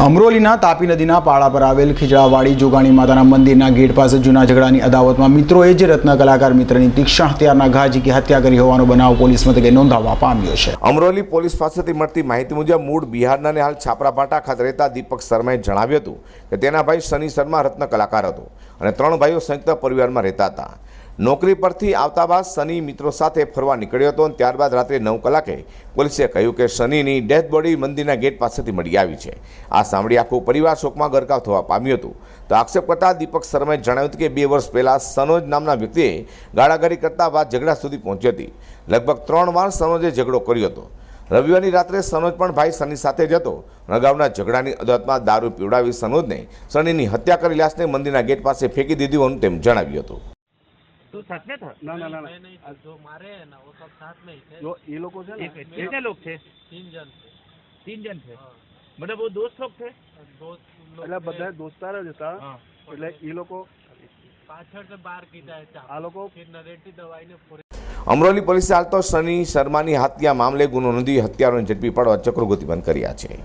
અમરોલીના તાપી નદીના પાળા પર આવેલ ખીજડાવાડી જોગાણી માતાના મંદિરના ગેટ પાસે જૂના ઝઘડાની અદાવતમાં મિત્રોએ જ રત્ન કલાકાર મિત્રની તીક્ષ્ણ હત્યારના ઘા ઝીકી હત્યા કરી હોવાનો બનાવ પોલીસ મથકે નોંધાવવા પામ્યો છે. અમરોલી પોલીસ પાસેથી મળતી માહિતી મુજબ મૂળ બિહારના અને હાલ છાપરાપાટા ખાતે રહેતા દીપક શર્માએ જણાવ્યું હતું કે તેના ભાઈ શનિ શર્મા રત્ન કલાકાર હતો અને ત્રણ ભાઈઓ સંયુક્ત પરિવારમાં રહેતા હતા. નોકરી પરથી આવતા બાદ શનિ મિત્રો સાથે ફરવા નીકળ્યો હતો અને ત્યારબાદ રાત્રે નવ કલાકે પોલીસે કહ્યું કે શનિની ડેથ બોડી મંદિરના ગેટ પાસેથી મળી આવી છે. આ સાંભળી આખું પરિવાર શોકમાં ગરકાવ થવા પામ્યું હતું. તો આક્ષેપ કરતા દીપક શર્માએ જણાવ્યું હતું કે બે વર્ષ પહેલાં સનોજ નામના વ્યક્તિએ ગાળાગાળી કરતા બાદ ઝઘડા સુધી પહોંચી હતી. લગભગ ત્રણ વાર સનોજે ઝઘડો કર્યો હતો. રવિવારની રાત્રે સનોજ પણ ભાઈ સની સાથે જ હતો. અગાઉના ઝઘડાની અદાલતમાં દારૂ પીવડાવી સનોજને સનીની હત્યા કરી લાશને મંદિરના ગેટ પાસે ફેંકી દીધી હોવાનું તેમ જણાવ્યું હતું. तो साथ में था ना ना ना ना मैं नहीं था जो मारे हैं ना वो सब साथ में ही थे जो ये लोगों से एक कितने लोग थे तीन जन थे तीन जन थे हाँ। मतलब वो दोस्त लोग थे दोस्त लोग એટલે थे। બધા દોસ્તાર જ હતા हाँ એટલે એ લોકો पाछड़ से बाहर कीधा है चाकू। આ લોકો फिर नरेटी दवाई ने पूरे અમરોલી પોલીસે હાલ તો શનિ શર્માની હત્યા મામલે ગુનો નોંધી હત્યારોને ઝડપી પાડવા ચક્રો ગતિબંધ કર્યા છે